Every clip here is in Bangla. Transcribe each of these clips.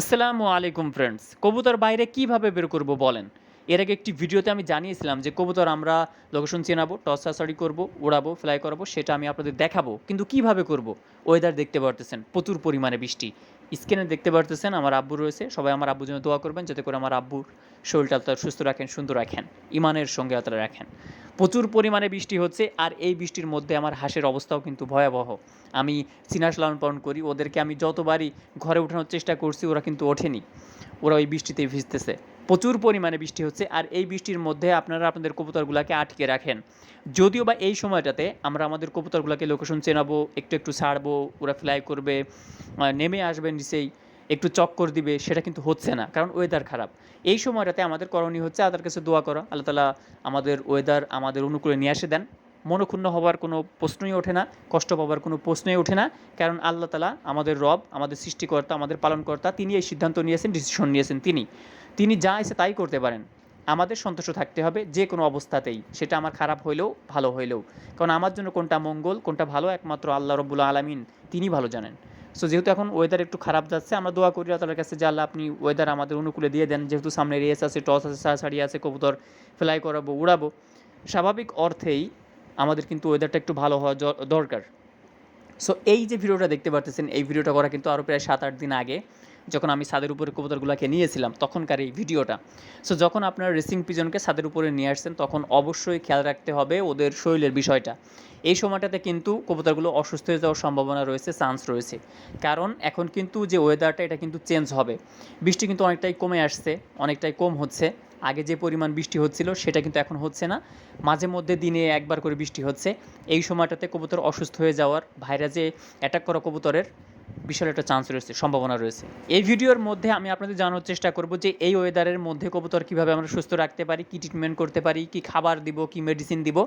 আসসালামু আলাইকুম ফ্রেন্ডস কবুতর বাইরে কীভাবে বের করব বলেন? এর আগে একটি ভিডিওতে আমি জানিয়েছিলাম যে কবুতর আমরা লোকেশন চেনাবো টস সাসারি করব, উড়াবো ফ্লাই করাবো, সেটা আমি আপনাদের দেখাবো, কিন্তু কীভাবে করব? ওয়েদার দেখতে পারতেছেন, প্রচুর পরিমাণে বৃষ্টি। স্ক্রিনে দেখতে পারতেছেন আমার আব্বু রয়েছে। সবাই আমার আব্বুর জন্য দোয়া করবেন যাতে করে আমার আব্বুর শরীরটা তার সুস্থ রাখেন, সুন্দর রাখেন ইমানের সঙ্গে আপনারা রাখেন। প্রচুর পরিমাণে বৃষ্টি হচ্ছে আর এই বৃষ্টির মধ্যে আমার হাঁসের অবস্থাও কিন্তু ভয়াবহ। আমি চিনাস লালন পালন করি, ওদেরকে আমি যতবারই ঘরে ওঠানোর চেষ্টা করছি ওরা কিন্তু ওঠেনি। ওরা ওই বৃষ্টিতে ভিজতেছে। প্রচুর পরিমাণে বৃষ্টি হচ্ছে আর এই বৃষ্টির মধ্যে আপনারা আপনাদের কবুতরগুলোকে আটকে রাখেন। যদিও বা এই সময়টাতে আমরা আমাদের কবুতরগুলোকে লোকেশন চেনাবো, একটু একটু ছাড়বো, ওরা ফ্লাই করবে নেমে আসবে নিচেই, একটু চক্কর দিবে, সেটা কিন্তু হচ্ছে না, কারণ ওয়েদার খারাপ। এই সময়টাতে আমাদের করণীয় হচ্ছে আদার কাছে দোয়া করা, আল্লাহ তালা আমাদের ওয়েদার আমাদের অনুকূলে নিয়ে আসে দেন। মনক্ষুণ্ণ হওয়ার কোনো প্রশ্নই ওঠে না, কষ্ট পাওয়ার কোনো প্রশ্নই ওঠে না। কারণ আল্লাহ তালা আমাদের রব, আমাদের সৃষ্টিকর্তা, আমাদের পালনকর্তা, তিনি এই সিদ্ধান্ত নিয়েছেন ডিসিশন নিয়েছেন তিনি। তিনি যা ইচ্ছে তাই করতে পারেন। আমাদের সন্তুষ্ট থাকতে হবে যে কোনো অবস্থাতেই। সেটা আমার খারাপ হইলেও, ভালো হইলেও। কারণ আমার জন্য কোনটা মঙ্গল, কোনটা ভালো, একমাত্র আল্লাহ রব্বুল আলমিন তিনি ভালো জানেন। সো যেহেতু এখন ওয়েদার একটু খারাপ যাচ্ছে, আমরা দোয়া করি আল্লাহর কাছে যে আল্লাহ আপনি ওয়েদার আমাদের অনুকূলে দিয়ে দেন। যেহেতু সামনে রেস আছে টস আছে সাড়ি আছে, কবুতর ফ্লাই করাবো, উড়াবো। স্বাভাবিক অর্থেই আমাদের কিন্তু ওয়েদারটা একটু ভালো হওয়া দরকার। সো এই যে ভিডিওটা দেখতে পারতেছেন, এই ভিডিওটা করা কিন্তু আরও প্রায় সাত আট দিন আগে যখন আমি ছাদের উপরে কবুতরগুলোকে নিয়েছিলাম, তখনকার এই ভিডিওটা। সো যখন আপনারা রেসিং পিজনকে ছাদের উপরে নিয়ে আসছেন, তখন অবশ্যই খেয়াল রাখতে হবে ওদের শরীরের বিষয়টা। এই সময়টাতে কিন্তু কবুতরগুলো অসুস্থ হয়ে যাওয়ার সম্ভাবনা রয়েছে চান্স রয়েছে। কারণ এখন কিন্তু যে ওয়েদারটা এটা কিন্তু চেঞ্জ হবে। বৃষ্টি কিন্তু অনেকটাই কমে আসছে, অনেকটাই কম হচ্ছে। আগে যে পরিমাণ বৃষ্টি হচ্ছিল সেটা কিন্তু এখন হচ্ছে না। মাঝে মধ্যে দিনে একবার করে বৃষ্টি হচ্ছে। এই সময়টাতে কবুতর অসুস্থ হয়ে যাওয়ার ভাইরাসে অ্যাটাক করা কবুতরের বিশাল একটা চান্স রয়েছে, সম্ভাবনা রয়েছে। এই ভিডিওর মধ্যে আমি আপনাদের জানানোর চেষ্টা করব যে এই ওয়েদারের মধ্যে কবুতর কীভাবে আমরা সুস্থ রাখতে পারি, কী ট্রিটমেন্ট করতে পারি, কী খাবার দিব, কী মেডিসিন দিব,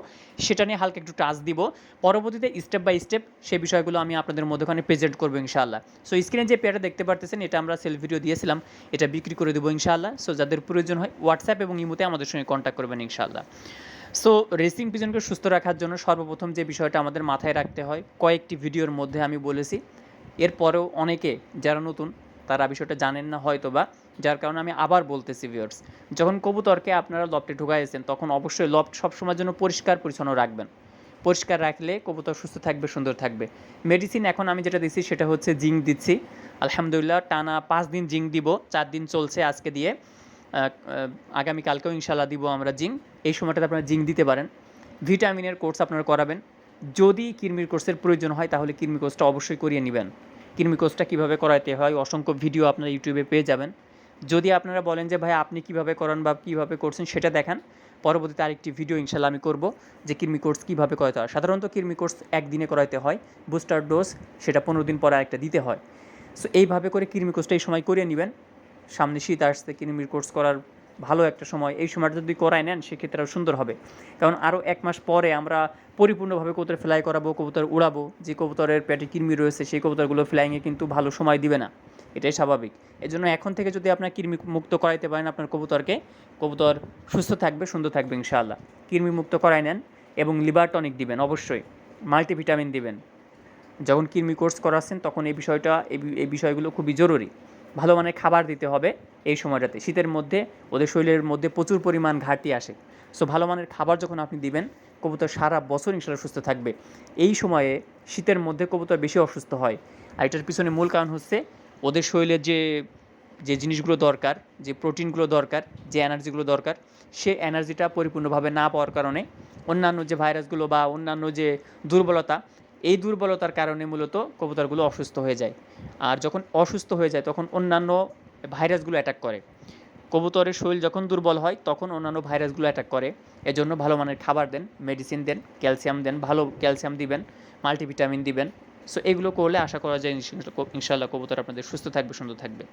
সেটা নিয়ে হালকা একটু টাচ দিব। পরবর্তীতে স্টেপ বাই স্টেপ সেই বিষয়গুলো আমি আপনাদের মধ্যখানে প্রেজেন্ট করব ইনশাআল্লাহ। সো স্ক্রিনে যে পেয়ারটা দেখতে পারতেছেন, এটা আমরা সেল ভিডিও দিয়েছিলাম, এটা বিক্রি করে দেবো ইনশাআল্লাহ। সো যাদের প্রয়োজন হয় হোয়াটসঅ্যাপ এবং ইমোতে আমাদের সঙ্গে কন্ট্যাক্ট করবেন ইনশাআল্লাহ। সো রেসিং পিজনকে সুস্থ রাখার জন্য সর্বপ্রথম যে বিষয়টা আমাদের মাথায় রাখতে হয়, কয়েকটি ভিডিওর মধ্যে আমি বলেছি। এরপরেও অনেকে যারা নতুন, তারা বিষয়টা জানেন না হয়তো বা যার কারণে আমি আবার বলতেছি ভিউয়ার্স যখন কবুতরকে আপনারা লফটে ঢুকাইছেন তখন অবশ্যই লফট সবসময়ের জন্য পরিষ্কার পরিচ্ছন্ন রাখবেন। পরিষ্কার রাখলে কবুতর সুস্থ থাকবে, সুন্দর থাকবে। মেডিসিন এখন আমি যেটা দিচ্ছি সেটা হচ্ছে জিঙ্ক দিচ্ছি। আলহামদুলিল্লাহ, টানা পাঁচ দিন জিঙ্ক দিব, চার দিন চলছে আজকে দিয়ে। আগামীকালকেও ইনশাল্লাহ দিব আমরা জিঙ্ক। এই সময়টাতে আপনারা জিঙ্ক দিতে পারেন। ভিটামিনের কোর্স আপনারা করাবেন। যদি কিরমির কোর্সের প্রয়োজন হয়, তাহলে কিরমি কোর্সটা অবশ্যই করিয়ে নেবেন। কিরমি কোর্সটা কীভাবে করাতে হয়, অসংখ্য ভিডিও আপনারা ইউটিউবে পেয়ে যাবেন। যদি আপনারা বলেন যে, ভাই, আপনি কীভাবে করান বা কীভাবে করছেন, সেটা দেখান। পরবর্তীতে আরেকটি ভিডিও ইনশাল্লাহ আমি করব যে কিরমি কোর্স কীভাবে করাতে হয়। সাধারণত কিরমি কোর্স একদিনে করাতে হয়, বুস্টার ডোজ, সেটা পনেরো দিন পরে আরেকটা দিতে হয়। সো, এইভাবে করে কিরমি কোর্সটা এই সময় করিয়ে নেবেন। সামনে শীত আসছে কিরমির কোর্স করার ভালো একটা সময় এই সময়টা যদি করায় নেন, সেক্ষেত্রে আরও সুন্দর হবে। কারণ আরও এক মাস পরে আমরা পরিপূর্ণভাবে কবুতর ফ্লাই করাবো, কবুতর উড়াবো, যে কবুতরের পেটে কৃমি রয়েছে, সেই কবুতরগুলো ফ্লাইংয়ে কিন্তু ভালো সময় দিবে না। এটাই স্বাভাবিক। এই জন্য এখন থেকে যদি আপনার কৃমি মুক্ত করাইতে পারেন আপনার কবুতরকে, কবুতর সুস্থ থাকবে, সুন্দর থাকবে, ইনশাআল্লাহ। কৃমি মুক্ত করাই নেন এবং লিভার টনিক দিবেন, অবশ্যই। মাল্টিভিটামিন দিবেন। যখন কৃমি কোর্স করাচ্ছেন, তখন এই বিষয়টা এই বিষয়গুলো খুবই জরুরি। ভালো মানের খাবার দিতে হবে এই সময়টাতে। শীতের মধ্যে, ওদের শরীরের মধ্যে প্রচুর পরিমাণ ঘাটতি আসে। সো ভালো মানের খাবার যখন আপনি দিবেন, কবুতর সারা বছর ইনশাল্লাহ সুস্থ থাকবে। এই সময়ে শীতের মধ্যে কবুতর বেশি অসুস্থ হয়। আর এটার পিছনে মূল কারণ হচ্ছে, ওদের শরীরের যে যে জিনিসগুলো দরকার, যে প্রোটিনগুলো দরকার, যে এনার্জিগুলো দরকার, সে এনার্জিটা পরিপূর্ণভাবে না পাওয়ার কারণে অন্যান্য যে ভাইরাসগুলো বা অন্যান্য যে দুর্বলতা এই দুর্বলতার কারণে মূলত কবুতরগুলো অসুস্থ হয়ে যায়। আর যখন অসুস্থ হয়ে যায়, তখন অন্যান্য ভাইরাসগুলো অ্যাটাক করে। কবুতরের শরীর যখন দুর্বল হয়, তখন অন্যান্য ভাইরাসগুলো অ্যাটাক করে। এজন্য ভালো মানের খাবার দেন মেডিসিন দেন ক্যালসিয়াম দেন, ভালো ক্যালসিয়াম দিবেন মাল্টিভিটামিন দিবেন। সো এগুলো করলে আশা করা যায় ইনশাল্লাহ কবুতর আপনাদের সুস্থ থাকবে, সুন্দর থাকবে।